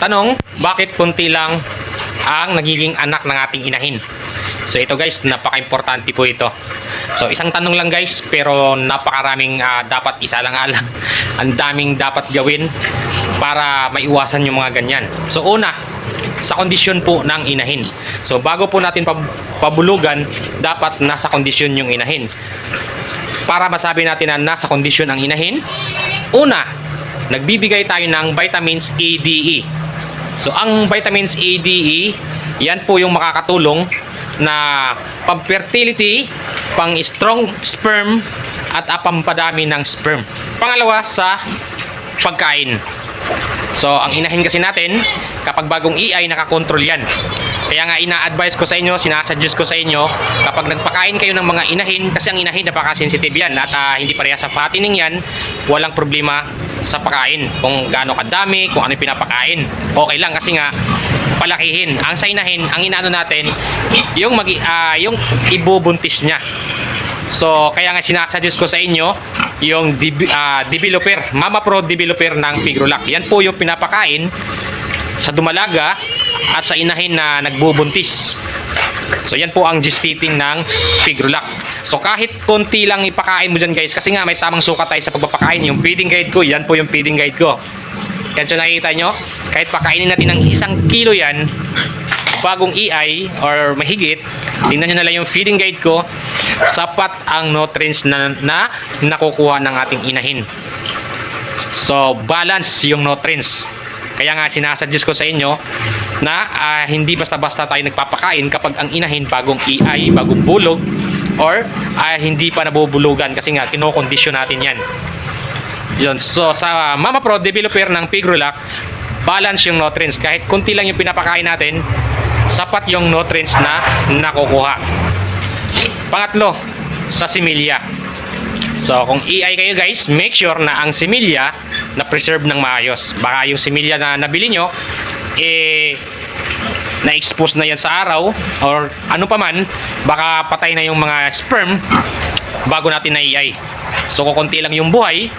Tanong, bakit kunti lang ang nagiging anak ng ating inahin? So ito guys, napaka-importante po ito. So isang tanong lang guys, pero napakaraming ah, dapat isa lang alam. Ang daming dapat gawin para maiwasan yung mga ganyan. So una, sa kondisyon po ng inahin. So bago po natin pab- pabulugan, dapat nasa kondisyon yung inahin. Para masabi natin na nasa kondisyon ang inahin, una, nagbibigay tayo ng vitamins A, D, E. So ang vitamins A, D, E, yan po yung makakatulong na pang-fertility, pang-strong sperm, at ah, pampadami ng sperm. Pangalawa sa pagkain. So, ang inahin kasi natin, kapag bagong EI, nakakontrol yan. Kaya nga ina-advise ko sa inyo, sinasuggest ko sa inyo, kapag nagpakain kayo ng mga inahin, kasi ang inahin napaka-sensitive yan, at ah, hindi pareha sa fattening yan, walang problema sa pagkain. Kung gaano kadami, kung ano pinapakain. Okay lang kasi nga, palakihin. Ang sa inahin, ang inaano natin, yung, mag, ah, yung ibubuntis niya. So, kaya nga sinasuggest ko sa inyo yung dib- ah, developer, Mama Pro developer ng Pigrolac. Yan po yung pinapakain sa dumalaga at sa inahin na nagbubuntis. So, yan po ang gestating ng Pigrolac. So, kahit konti lang ipakain mo dyan guys, kasi nga may tamang sukat tayo sa pagpapakain. Yung feeding guide ko, yan po yung feeding guide ko. Yan so nakikita nyo, kahit pakainin natin ng isang kilo yan, bagong EI or mahigit, tingnan nyo na lang yung feeding guide ko, sapat ang nutrients na, na nakukuha ng ating inahin. So, balance yung nutrients. Kaya nga sinasuggest ko sa inyo na ah, hindi basta-basta tayo nagpapakain kapag ang inahin bagong EI, bagong bulog, or ah, hindi pa nabubulugan kasi nga kinokondisyon natin yan. Yun. So, sa Mama Pro developer ng Pigrolac, balance yung nutrients. Kahit kunti lang yung pinapakain natin, sapat yung nutrients na nakukuha. Pangatlo, sa similya. So, kung EI kayo guys, make sure na ang similya na preserve ng maayos. Baka yung similya na nabili nyo, eh, na-expose na yan sa araw or ano pa man, baka patay na yung mga sperm bago natin na EI. So, kukunti lang yung buhay,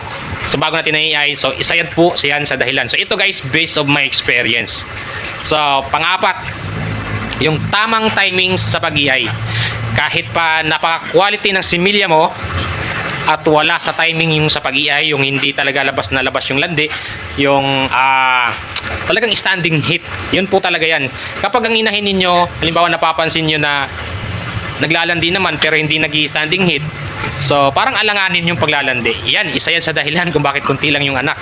so bago natin na EI, so isa yan po siyan sa dahilan. So, ito guys, based of my experience. So, pang-apat, yung tamang timing sa pag-EI. Kahit pa napaka-quality ng similya mo, at wala sa timing yung sa pag-EI, yung hindi talaga labas na labas yung landi, yung ah, talagang standing hit. Yun po talaga yan. Kapag ang inahin ninyo, halimbawa napapansin nyo na naglalandi naman pero hindi nag standing hit, so parang alanganin yung paglalandi. Yan, isa yan sa dahilan kung bakit kunti lang yung anak.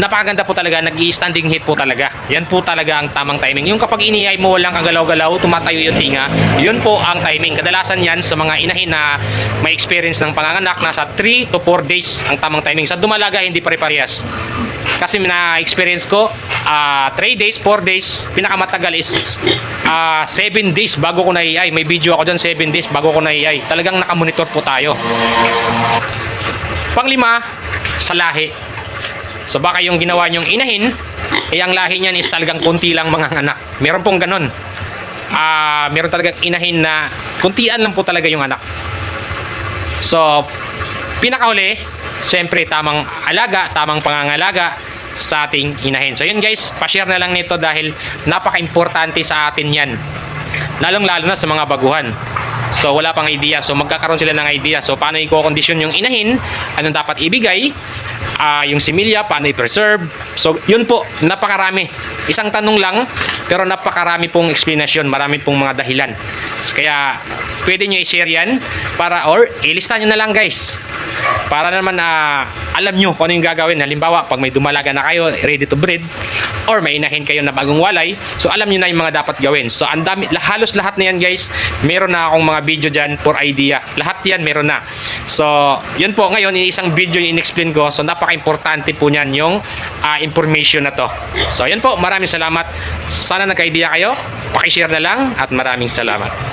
Napakaganda po talaga, nag standing hit po talaga. Yan po talaga ang tamang timing. Yung kapag inihay mo walang kagalaw-galaw, tumatayo yung tinga, yun po ang timing. Kadalasan yan sa mga inahin na may experience ng panganganak, nasa 3 to 4 days ang tamang timing. Sa dumalaga, hindi pare-parehas. Kasi na-experience ko, 3 days, 4 days, pinakamatagal is 7 days bago ko na-AI. May video ako dyan, 7 days bago ko na-AI. Talagang nakamonitor po tayo. Panglima, sa lahi. So baka yung ginawa nyong inahin, eh ang lahi niyan is talagang konti lang mga anak. Meron pong ganun. Ah, meron talagang inahin na kuntian lang po talaga yung anak. So, pinakauli, siyempre tamang alaga, tamang pangangalaga sa ating inahin. So yun guys, pa-share na lang nito dahil napaka-importante sa atin yan. Lalong-lalo na sa mga baguhan. So wala pang idea. So magkakaroon sila ng idea. So paano i-condition yung inahin? Anong dapat ibigay? Ah, yung similya, paano i-preserve? So yun po, napakarami. Isang tanong lang, pero napakarami pong explanation. Marami pong mga dahilan. Kaya pwede nyo i-share yan para or ilista nyo na lang guys. Para naman na alam nyo kung ano yung gagawin. Halimbawa, pag may dumalaga na kayo, ready to breed, or may inahin kayo na bagong walay, so alam nyo na yung mga dapat gawin. So, ang dami, halos lahat na yan guys, meron na akong mga video dyan for idea. Lahat yan meron na. So, yun po, ngayon, yung isang video yung in-explain ko, so napaka-importante po niyan yung ah, information na to. So, yun po, maraming salamat. Sana nagka-idea kayo, pakishare na lang, at maraming salamat.